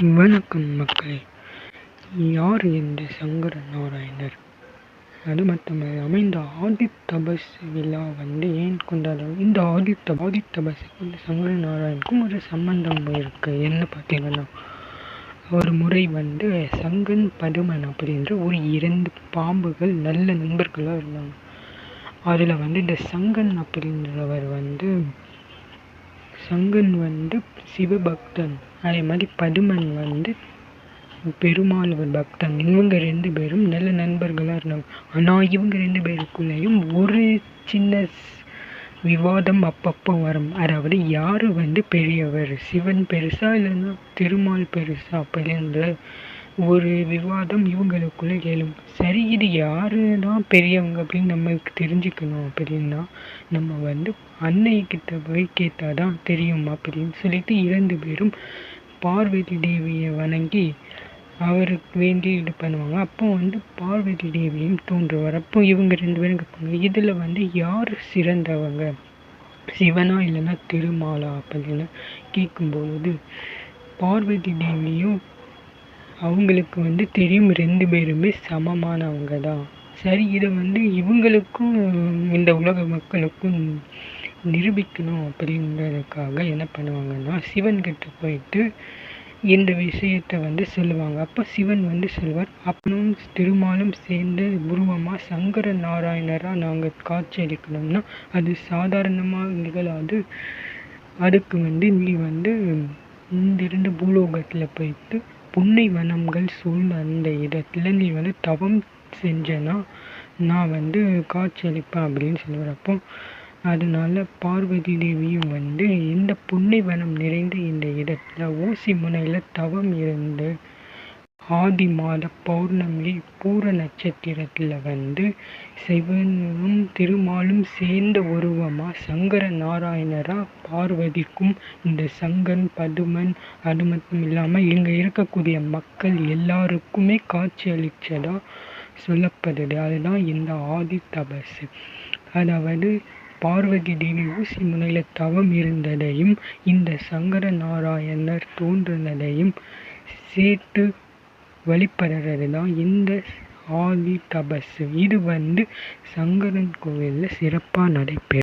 வணக்கம் மக்களே. யார் இந்த சங்கர நாராயணர் அது மட்டுமல்ல அமைந்த ஆதி தபஸ் விழா வந்து ஏன் கொண்டாடுறோம் இந்த ஆதி தப ஆதி தபஸுக்கும் இந்த சங்கர நாராயணுக்கும் ஒரு சம்பந்தம் இருக்கு. என்ன பார்த்தீங்கன்னா ஒரு முறை வந்து சங்கன் பதுமன் அப்படின்ற ஒரு இரண்டு பாம்புகள் நல்ல நண்பர்களாக இருந்தாங்க. அதில் வந்து இந்த சங்கன் அப்படின்றவர் வந்து சங்கன் வந்து சிவபக்தன். அதே மாதிரி பதுமன் வந்து பெருமாள் பக்தன். இவங்க ரெண்டு பேரும் நல்ல நண்பர்களாக இருந்தாங்க. ஆனால் இவங்க ரெண்டு பேருக்குள்ளேயும் ஒரு சின்ன விவாதம் அப்பப்போ வரும். அதாவது யார் வந்து பெரியவர்? சிவன் பெருசா இல்லைன்னா திருமால் பெருசா? அப்படின்ற ஒரு விவாதம் இவங்களுக்குள்ளே எழும். சரி இது யாரு தான் பெரியவங்க அப்படின்னு நம்மளுக்கு தெரிஞ்சுக்கணும் அப்படின்னா நம்ம வந்து அன்னைக்கிட்ட போய் கேட்டால் தான் தெரியும் அப்படின்னு சொல்லிட்டு இரண்டு பேரும் பார்வதி தேவியை வணங்கி அவருக்கு வேண்டி இது பண்ணுவாங்க. அப்போ வந்து பார்வதி தேவியும் தோன்றுவார் அப்போ இவங்க ரெண்டு பேரும் கேட்பாங்க இதில் வந்து யார் சிறந்தவங்க? சிவனா இல்லைன்னா திருமாலா அப்படின்னு கேட்கும்பொழுது பார்வதி தேவியும் அவங்களுக்கு வந்து தெரியும் ரெண்டு பேருமே சமமானவங்க தான் சரி இதை வந்து இவங்களுக்கும் இந்த உலக மக்களுக்கும் நிரூபிக்கணும் அப்படின்றதுக்காக என்ன பண்ணுவாங்கன்னா சிவன்கிட்ட போயிட்டு இந்த விஷயத்தை வந்து சொல்லுவாங்க. அப்போ சிவன் வந்து சொல்வார் அப்பனும் திருமாலும் சேர்ந்து உருவமாக சங்கர நாராயணராக நாங்கள் காட்சி அளிக்கணும்னா அது சாதாரணமாக நிகழாது. அதுக்கு வந்து நீ வந்து இந்த இரண்டு பூலோகத்தில் போயிட்டு புன்னை வனங்கள் சூழ்ந்த அந்த இடத்துல நீ வந்து தவம் செஞ்சனா நான் வந்து காட்சியளிப்பேன் அப்படின்னு சொல்லுவார் அதனால பார்வதி தேவியும் வந்து இந்த புன்னை வனம் நிறைந்த இந்த இடத்துல ஊசி முனையில் தவம் இருந்து ஆடி மாத பௌர்ணமி பூர நட்சத்திரத்தில் வந்து சிவனும் திருமாலும் சேர்ந்த உருவமாக சங்கர நாராயணரா பார்வதிக்கும் இந்த சங்கன் பதுமன் அது மட்டும் இல்லாமல் இங்கே இருக்கக்கூடிய மக்கள் எல்லாருக்குமே காட்சி அளித்ததாக சொல்லப்படுது. அதுதான் இந்த ஆதி தபசு. அதாவது பார்வதி தேவி ஊசி முனையில் தவம் இருந்ததையும் இந்த சங்கர நாராயணர் தோன்றினதையும் சேர்த்து வழிபடுறது தான் இந்த ஆவி தபஸ் இது வந்து சங்கரன் கோவிலில் சிறப்பாக நடைபெறும்.